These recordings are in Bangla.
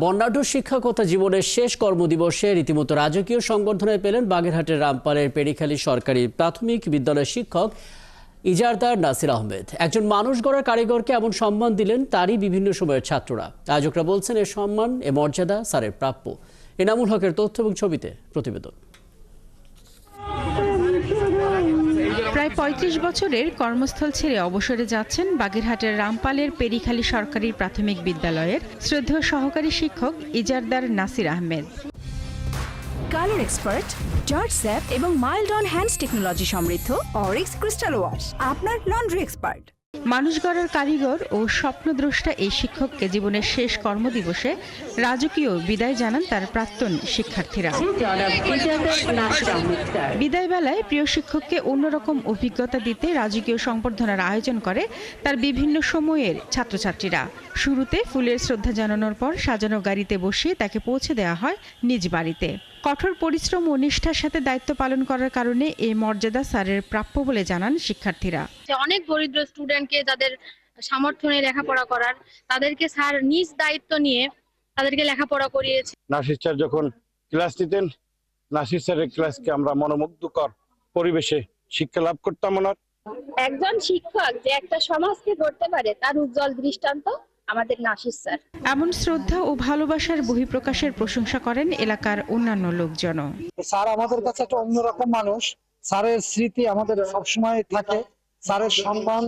বর্ণাঢ্য শিক্ষকতা জীবনের শেষ কর্মদিবসে রীতিমতো রাজকীয় সংবর্ধনায় পেলেন বাগেরহাটের রামপালের পেরিখালী সরকারি প্রাথমিক বিদ্যালয়ের শিক্ষক ইজারদার নাসির আহমেদ। একজন মানুষ গড়া কারিগরকে এমন সম্মান দিলেন তারই বিভিন্ন সময়ের ছাত্ররা। আয়োজকরা বলছেন এ সম্মান, এ মর্যাদা, স্যারের প্রাপ্য। এনামুল হকের তথ্য এবং ছবিতে প্রতিবেদন। ৩৫ বছরের কর্মস্থল ছেড়ে অবসরে যাচ্ছেন বাগেরহাটের রামপালের পেরিখালী সরকারি প্রাথমিক বিদ্যালয়ের শ্রদ্ধেয় সহকারী শিক্ষক Ijardar Nasir Ahmed. Colour expert George sap এবং মাইল্ড অন হ্যান্ডস টেকনোলজি সমৃদ্ধ অরিক্স ক্রিস্টাল ওয়াশ, আপনার লন্ড্রি এক্সপার্ট। মানুষ গড়ার কারিগর ও স্বপ্নদ্রষ্টা এই শিক্ষককে জীবনের শেষ কর্মদিবসে রাজকীয় বিদায় জানান তার প্রাক্তন শিক্ষার্থীরা। বিদায় বেলায় প্রিয় শিক্ষককে অন্যরকম অভিজ্ঞতা দিতে রাজকীয় সংবর্ধনার আয়োজন করে তার বিভিন্ন সময়ের ছাত্রছাত্রীরা। শুরুতে ফুলের শ্রদ্ধা জানানোর পর সাজানো গাড়িতে বসিয়ে তাকে পৌঁছে দেওয়া হয় নিজ বাড়িতে। কঠোর পরিশ্রম ও নিষ্ঠার সাথে দায়িত্ব পালন করার কারণে এই মর্যাদা স্যারের প্রাপ্য বলে জানান শিক্ষার্থীরা। অনেক দরিদ্র স্টুডেন্টকে যাদের সামর্থ্য নেই লেখাপড়া করার তাদেরকে স্যার নিজ দায়িত্ব নিয়ে তাদেরকে লেখাপড়া করিয়েছে। নাসির স্যার যখন ক্লাস দিতেন নাসির স্যারের ক্লাসকে আমরা মনোমুগ্ধকর পরিবেশে শিক্ষা লাভ করতাম ওনার। একজন শিক্ষক যে একটা সমাজকে গড়তে পারে তার উজ্জ্বল দৃষ্টান্ত আমাদের নাসির স্যার। এমন শ্রদ্ধা ও ভালোবাসার বহিঃপ্রকাশের প্রশংসা করেন এলাকার অন্যান্য লোকজনও। স্যার আমাদের কাছে একটা অন্যরকম মানুষ। স্যারের স্মৃতি আমাদের সবসময় থাকে। স্যারের সম্মান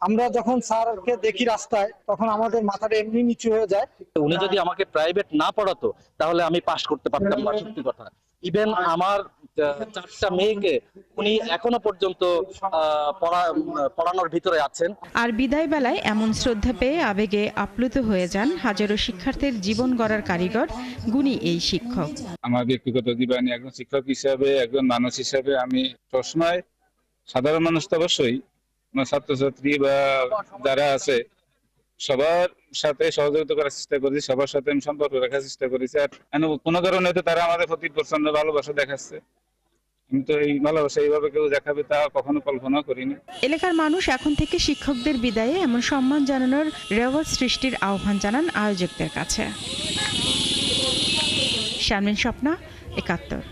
আমরা যখন স্যারকে দেখি রাস্তায় তখন আমাদের মাথাটা এমনি নিচু হয়ে যায়। উনি যদি আমাকে প্রাইভেট না পড়াতো তাহলে আমি পাশ করতে পারতাম না সত্যি কথা। ইভেন আমার চারটা মেয়েকে উনি এখনও পর্যন্ত আহ, পড়া- পড়ানোর ভিতরে আছেন। আর বিদায় বেলায় এমন শ্রদ্ধা পেয়ে আবেগে আপ্লুত হয়ে যান হাজারো শিক্ষার্থীর জীবন গড়ার কারিগর গুণী এই শিক্ষক। আমার ব্যক্তিগত জীবনে একজন শিক্ষক হিসাবে একজন মানুষ হিসাবে আমি সবসময় সাধারণ মানুষ তো অবশ্যই ছাত্রছাত্রী বা যারা আছে সবার সাথে সহযোগিতা করার চেষ্টা করেছি, সবার সাথে আমি সম্পর্ক রাখার চেষ্টা করেছি। আর কোনো কারণে হয়তো তারা আমাদের প্রতি প্রচণ্ড ভালোবাসা দেখাচ্ছে। আমি তো এই ভালোবাসা এইভাবে কেউ দেখাবে তা কখনো কল্পনা করিনি। এলাকার মানুষ এখন থেকে শিক্ষকদের বিদায়ে এমন সম্মান জানানোর রেওয়াজ সৃষ্টির আহ্বান জানান আয়োজকদের কাছে। শারমিন স্বপ্না, একাত্তর।